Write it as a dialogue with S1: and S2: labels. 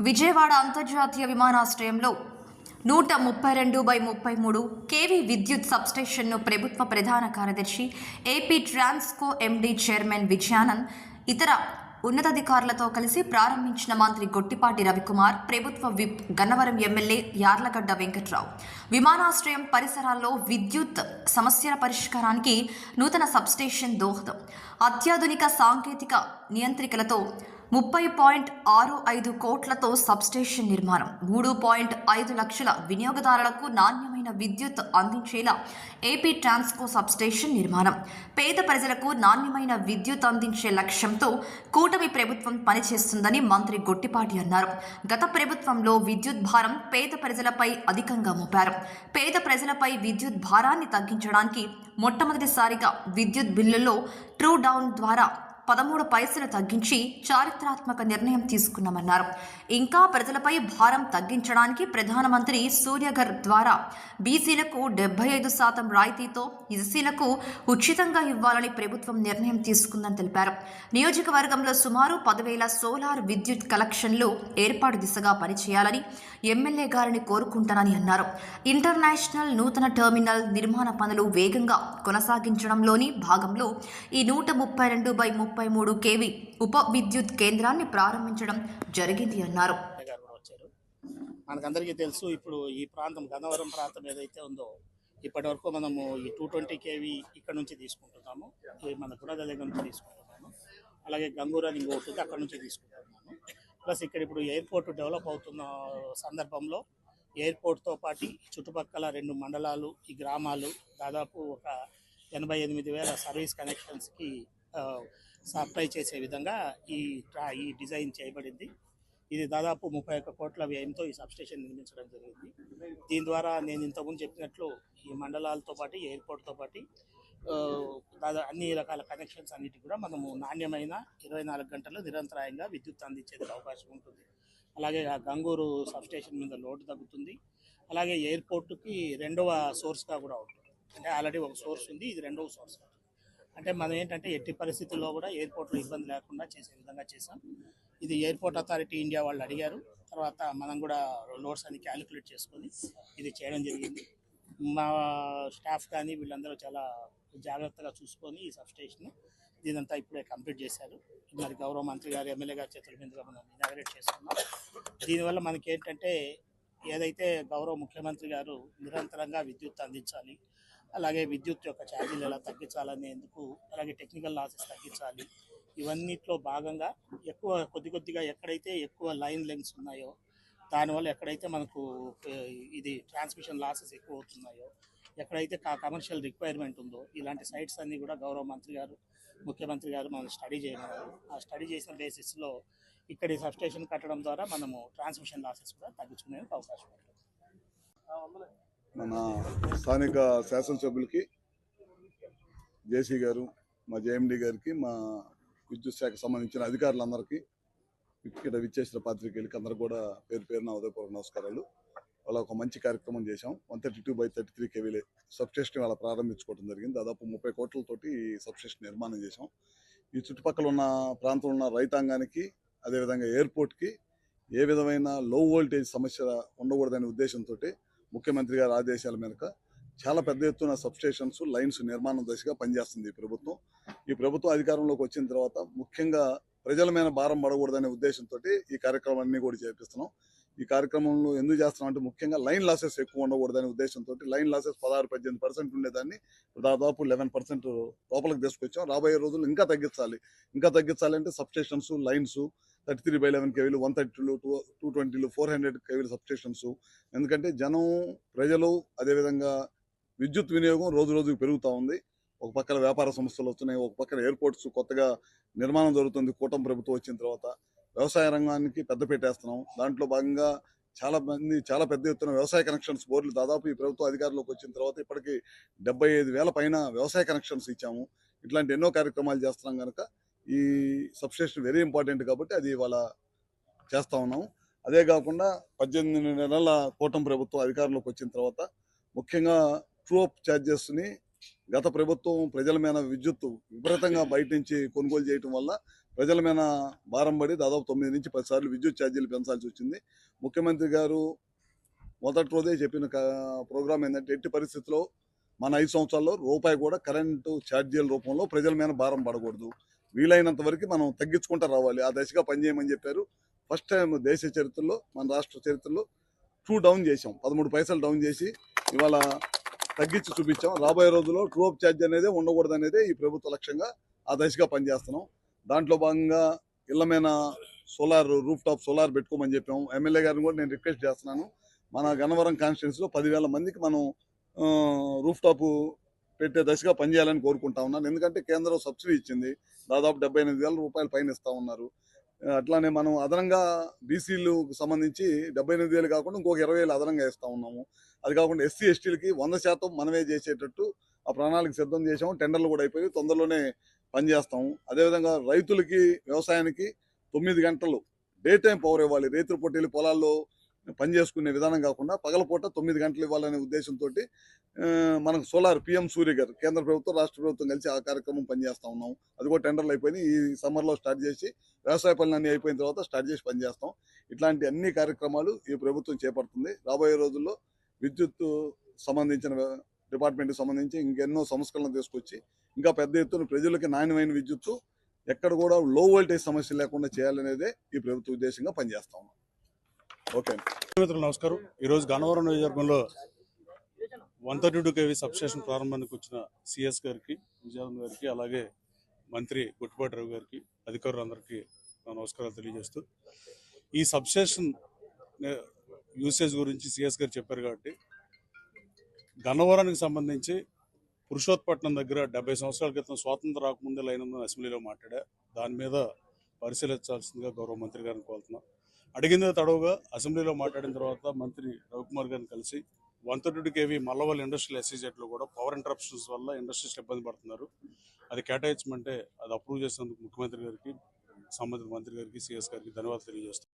S1: విజయవాడ అంతర్జాతీయ విమానాశ్రయంలో నూట ముప్పై రెండు బై ముప్పై మూడు కేవీ విద్యుత్ సబ్స్టేషన్ను ప్రభుత్వ ప్రధాన కార్యదర్శి AP Transco MD chairman Vijayanand ఇతర ఉన్నతాధికారులతో కలిసి ప్రారంభించిన మంత్రి గొట్టిపాటి రవికుమార్ ప్రభుత్వ విప్ గన్నవరం ఎమ్మెల్యే యార్లగడ్డ వెంకట్రావు. విమానాశ్రయం పరిసరాల్లో విద్యుత్ సమస్యల పరిష్కారానికి నూతన సబ్స్టేషన్ దోహదం. అత్యాధునిక సాంకేతిక నియంత్రికలతో ముప్పై పాయింట్ ఆరు ఐదు కోట్లతో సబ్స్టేషన్ నిర్మాణం. మూడు పాయింట్ ఐదు లక్షల వినియోగదారులకు నాణ్యమైన విద్యుత్ అందించేలా ఏపీ ట్రాన్స్కో సబ్స్టేషన్ నిర్మాణం. పేద ప్రజలకు నాణ్యమైన విద్యుత్ అందించే లక్ష్యంతో కూటమి ప్రభుత్వం పనిచేస్తుందని మంత్రి గొట్టిపాటి అన్నారు. గత ప్రభుత్వంలో విద్యుత్ భారం పేద ప్రజలపై అధికంగా మోపారు. పేద ప్రజలపై విద్యుత్ భారాన్ని తగ్గించడానికి మొట్టమొదటిసారిగా విద్యుత్ బిల్లుల్లో ట్రూ డౌన్ ద్వారా పదమూడు పైసలు తగ్గించి చారిత్రాత్మక నిర్ణయం తీసుకున్నామన్నారు. ఇంకా ప్రజలపై భారం తగ్గించడానికి ప్రధానమంత్రి సూర్యఘర్ ద్వారా బీసీలకు డెబ్బై ఐదు శాతం రాయితీతో ఎస్సీలకు ఉచితంగా ఇవ్వాలని ప్రభుత్వం నిర్ణయం తీసుకుందని తెలిపారు. నియోజకవర్గంలో సుమారు పదివేల సోలార్ విద్యుత్ కలెక్షన్లు ఏర్పాటు దిశగా పనిచేయాలని ఎమ్మెల్యే గారిని కోరుకుంటానని అన్నారు. ఇంటర్నేషనల్ నూతన టెర్మినల్ నిర్మాణ పనులు వేగంగా కొనసాగించడంలోని భాగంలో ఈ నూట ముప్పై రెండు బై ముప్పై ముప్పై మూడు కేవీ ఉప విద్యుత్ కేంద్రాన్ని ప్రారంభించడం జరిగింది అన్నారు.
S2: ఎమ్మెల్యే గారు కూడా వచ్చారు. మనకందరికీ తెలుసు ఇప్పుడు ఈ ప్రాంతం గన్నవరం ప్రాంతం ఏదైతే ఉందో ఇప్పటి వరకు మనము ఈ టూ ట్వంటీ కేవీ ఇక్కడ నుంచి తీసుకుంటున్నాము. మన గుణద దగ్గర నుంచి తీసుకుంటున్నాము. అలాగే గంగూరాని అని అక్కడ నుంచి తీసుకుంటున్నాము. ప్లస్ ఇక్కడ ఇప్పుడు ఎయిర్పోర్ట్ డెవలప్ అవుతున్న సందర్భంలో ఎయిర్పోర్ట్తో పాటు చుట్టుపక్కల రెండు మండలాలు ఈ గ్రామాలు దాదాపు ఒక ఎనభై ఎనిమిది వేల సర్వీస్ కనెక్షన్స్కి సప్లై చేసే విధంగా ఈ ట్రా- ఈ డిజైన్ చేయబడింది. ఇది దాదాపు ముప్పై ఒక్క కోట్ల వ్యయంతో ఈ సబ్స్టేషన్ నిర్మించడం జరిగింది. దీని ద్వారా నేను ఇంతకుముందు చెప్పినట్లు ఈ మండలాలతో పాటు ఎయిర్పోర్ట్తో పాటు దాదా అన్ని రకాల కనెక్షన్స్ అన్నిటి కూడా మనము నాణ్యమైన ఇరవై నాలుగు గంటలు నిరంతరాయంగా విద్యుత్ అందించేందుకు అవకాశం ఉంటుంది. అలాగే ఆ గంగూరు సబ్స్టేషన్ మీద లోటు తగ్గుతుంది. అలాగే ఎయిర్పోర్ట్కి రెండవ సోర్స్గా కూడా ఉంటుంది. అంటే ఆల్రెడీ ఒక సోర్స్ ఉంది. ఇది రెండవ సోర్స్. అంటే మనం ఏంటంటే ఎట్టి పరిస్థితుల్లో కూడా ఎయిర్పోర్ట్లో ఇబ్బంది లేకుండా చేసే విధంగా చేసాం ఇది ఎయిర్పోర్ట్ అథారిటీ ఇండియా వాళ్ళు అడిగారు. తర్వాత మనం కూడా లోడ్స్ అన్ని క్యాలిక్యులేట్ చేసుకొని ఇది చేయడం జరిగింది. మా స్టాఫ్ కానీ వీళ్ళందరూ చాలా జాగ్రత్తగా చూసుకొని ఈ సబ్స్టేషన్ దీనంతా ఇప్పుడే కంప్లీట్ చేశారు. మరి గౌరవ మంత్రి గారు ఎమ్మెల్యే గారి చేతుల మీదుగా మనం ఇనాగ్రేట్ చేసుకున్నాం దీనివల్ల మనకి ఏంటంటే ఏదైతే గౌరవ ముఖ్యమంత్రి గారు నిరంతరంగా విద్యుత్ అందించాలి అలాగే విద్యుత్ యొక్క ఛార్జీలు ఎలా తగ్గించాలనేందుకు అలాగే టెక్నికల్ లాసెస్ తగ్గించాలి ఇవన్నిట్లో భాగంగా ఎక్కువ కొద్ది కొద్దిగా ఎక్కడైతే ఎక్కువ లైన్ లెంగ్స్ ఉన్నాయో దానివల్ల ఎక్కడైతే మనకు ఇది ట్రాన్స్మిషన్ లాసెస్ ఎక్కువ అవుతున్నాయో ఎక్కడైతే కమర్షియల్ రిక్వైర్మెంట్ ఉందో ఇలాంటి సైట్స్ అన్ని కూడా గౌరవ మంత్రి గారు ముఖ్యమంత్రి గారు మనం స్టడీ చేయమన్నారు. ఆ స్టడీ చేసిన బేసిస్లో ఇక్కడ ఈ సబ్స్టేషన్ కట్టడం ద్వారా మనము ట్రాన్స్మిషన్ లాసెస్ కూడా తగ్గించుకునే అవకాశం ఉంటుంది.
S3: మన స్థానిక శాసనసభ్యులకి జేసీ గారు మా జేఎండి గారికి మా విద్యుత్ శాఖకు సంబంధించిన అధికారులందరికీ ఇక్కడ విచ్చేసిన పాత్రికేయులకి అందరూ కూడా పేరు పేరున ఉదయపూర్వక నమస్కారాలు. వాళ్ళ ఒక మంచి కార్యక్రమం చేశాం. One thirty two by thirty three కేవీలే substation వాళ్ళ ప్రారంభించుకోవడం జరిగింది. దాదాపు ముప్పై కోట్లతోటి సబ్స్టేషన్ నిర్మాణం చేశాం. ఈ చుట్టుపక్కల ఉన్న ప్రాంతంలో ఉన్న రైతాంగానికి అదేవిధంగా ఎయిర్పోర్ట్కి ఏ విధమైన లో వోల్టేజ్ సమస్య ఉండకూడదనే ఉద్దేశంతో ముఖ్యమంత్రి గారి ఆదేశాల మేరకు చాలా పెద్ద ఎత్తున సబ్స్టేషన్స్ లైన్స్ నిర్మాణం దశగా పనిచేస్తుంది ఈ ప్రభుత్వం. ఈ ప్రభుత్వం అధికారంలోకి వచ్చిన తర్వాత ముఖ్యంగా ప్రజల మీద భారం పడకూడదనే ఉద్దేశంతో ఈ కార్యక్రమాన్ని కూడా చేపిస్తున్నాం. ఈ కార్యక్రమంలో ఎందుకు చేస్తున్నాం అంటే ముఖ్యంగా లైన్ లాసెస్ ఎక్కువ ఉండకూడదనే ఉద్దేశంతో లైన్ లాసెస్ పదహారు పద్దెనిమిది పర్సెంట్ ఉండేదాన్ని. దాదాపు లెవెన్ పర్సెంట్ లోపలికి తీసుకొచ్చాం. రాబోయే రోజులు ఇంకా తగ్గించాలి. ఇంకా తగ్గించాలంటే substations lines thirty three by eleven కేవీలు one థర్టీలు టూ టూ ట్వంటీలు ఫోర్ హండ్రెడ్ కేవీలు సబ్స్టేషన్స్. ఎందుకంటే జనం ప్రజలు అదేవిధంగా విద్యుత్ వినియోగం రోజు రోజుకు పెరుగుతూ ఉంది. ఒక పక్కన వ్యాపార సంస్థలు వస్తున్నాయి ఒక పక్కన ఎయిర్పోర్ట్స్ కొత్తగా నిర్మాణం జరుగుతుంది కూటమి ప్రభుత్వం వచ్చిన తర్వాత. వ్యవసాయ రంగానికి పెద్ద పెట్టేస్తున్నాం. దాంట్లో భాగంగా చాలా మంది చాలా పెద్ద ఎత్తున వ్యవసాయ కనెక్షన్స్ బోర్డులు దాదాపు ఈ ప్రభుత్వ అధికారంలోకి వచ్చిన తర్వాత ఇప్పటికి డెబ్బై ఐదు వేల పైన వ్యవసాయ కనెక్షన్స్ ఇచ్చాము. ఇట్లాంటి ఎన్నో కార్యక్రమాలు చేస్తున్నాం కనుక ఈ సబ్స్టేషన్ వెరీ ఇంపార్టెంట్ కాబట్టి అది ఇవాళ చేస్తూ ఉన్నాం అదే కాకుండా పద్దెనిమిది నెలల కూటమి ప్రభుత్వం అధికారంలోకి వచ్చిన తర్వాత ముఖ్యంగా ట్రూప్ ఛార్జెస్ని గత ప్రభుత్వం ప్రజల మీద విద్యుత్ విపరీతంగా బయట నుంచి కొనుగోలు చేయటం వల్ల ప్రజల మీద భారం పడి దాదాపు తొమ్మిది నుంచి పది సార్లు విద్యుత్ ఛార్జీలు పెంచాల్సి వచ్చింది. ముఖ్యమంత్రి గారు మొదటి రోజే చెప్పిన ప్రోగ్రామ్ ఏంటంటే ఎట్టి పరిస్థితుల్లో మన ఐదు సంవత్సరాల్లో రూపాయి కూడా కరెంటు ఛార్జీల రూపంలో ప్రజల మీద భారం పడకూడదు. వీలైనంత వరకు మనం తగ్గించుకుంటూ రావాలి. ఆ దశగా పనిచేయమని చెప్పారు. ఫస్ట్ టైం దేశ చరిత్రలో మన రాష్ట్ర చరిత్రలో టూ డౌన్ చేసాం పదమూడు పైసలు డౌన్ చేసి ఇవాళ తగ్గించి చూపించాం. రాబోయే రోజుల్లో ట్రూ ఛార్జ్ అనేది ఉండకూడదు అనేది ఈ ప్రభుత్వ లక్ష్యంగా ఆ దశగా పనిచేస్తున్నాం. దాంట్లో భాగంగా ఇళ్ళ సోలార్ రూఫ్ టాప్ సోలార్ పెట్టుకోమని చెప్పాం. ఎమ్మెల్యే గారిని కూడా నేను రిక్వెస్ట్ చేస్తున్నాను. మన గన్నవరం కాన్స్టిట్యున్సీలో పదివేల మందికి మనం రూఫ్ టాప్ పెట్టే దశగా పనిచేయాలని కోరుకుంటా ఉన్నాను. ఎందుకంటే కేంద్రం సబ్సిడీ ఇచ్చింది. దాదాపు డెబ్బై ఎనిమిది వేల రూపాయలు పైన ఇస్తా ఉన్నారు. అట్లానే మనం అదనంగా బీసీలకు సంబంధించి డెబ్బై ఎనిమిది వేలు కాకుండా ఇంకొక ఇరవై వేలు అదనంగా ఇస్తూ ఉన్నాము. అది కాకుండా ఎస్సీ ఎస్టీలకి వంద శాతం మనమే చేసేటట్టు ఆ ప్రణాళిక సిద్ధం చేసాము టెండర్లు కూడా అయిపోయి తొందరలోనే పనిచేస్తాము. అదేవిధంగా రైతులకి వ్యవసాయానికి తొమ్మిది గంటలు డే టైం పవర్ ఇవ్వాలి. రైతుల పొట్టేలు పొలాల్లో పని చేసుకునే విధానం కాకుండా పగలపూట తొమ్మిది గంటలు ఇవ్వాలనే ఉద్దేశంతో మనకు సోలార్ పిఎం సూర్య గారు కేంద్ర ప్రభుత్వం రాష్ట్ర ప్రభుత్వం కలిసి ఆ కార్యక్రమం పనిచేస్తూ ఉన్నాం. అది కూడా టెండర్లు అయిపోయినాయి. ఈ సమ్మర్లో స్టార్ట్ చేసి వ్యవసాయ పనులన్నీ అయిపోయిన తర్వాత స్టార్ట్ చేసి పనిచేస్తాం. ఇట్లాంటి అన్ని కార్యక్రమాలు ఈ ప్రభుత్వం చేపడుతుంది. రాబోయే రోజుల్లో విద్యుత్ సంబంధించిన డిపార్ట్మెంట్కి సంబంధించి ఇంకెన్నో సంస్కరణలు తీసుకొచ్చి ఇంకా పెద్ద ఎత్తున ప్రజలకి నాణ్యమైన విద్యుత్తు ఎక్కడ కూడా లో వోల్టేజ్ సమస్య లేకుండా చేయాలనేదే ఈ ప్రభుత్వ ఉద్దేశంగా పనిచేస్తా ఉన్నాం. ఓకే.
S4: మిత్రులు నమస్కారం. ఈరోజు గన్నవరం నియోజకవర్గంలో one thirty two KV substation ప్రారంభానికి వచ్చిన సిఎస్ గారికి విజయానంద్ గారికి అలాగే మంత్రి గుట్టుపాటి రావు గారికి అధికారులందరికీ నా నమస్కారాలు తెలియజేస్తూ ఈ సబ్స్టేషన్ యూసేజ్ గురించి సిఎస్ గారు చెప్పారు కాబట్టి గన్నవరానికి సంబంధించి పురుషోత్పట్నం దగ్గర డెబ్బై సంవత్సరాల క్రితం స్వాతంత్రం రాకముందే లైన్ ఉందని అసెంబ్లీలో మాట్లాడా. దాని మీద పరిశీలించాల్సిందిగా గౌరవ మంత్రి గారిని కోరుతున్నాను అడిగిందే తడవుగా అసెంబ్లీలో మాట్లాడిన తర్వాత మంత్రి రవికుమార్ గారిని కలిసి one thirty two KV Mallavalli industrial ఎస్సీజెట్లో కూడా పవర్ ఇంటరప్షన్స్ వల్ల ఇండస్ట్రీస్ ఇబ్బంది పడుతున్నారు. అది కేటాయించమంటే అది అప్రూవ్ చేసినందుకు ముఖ్యమంత్రి గారికి సంబంధిత మంత్రి గారికి సిఎస్ గారికి ధన్యవాదాలు తెలియజేస్తాను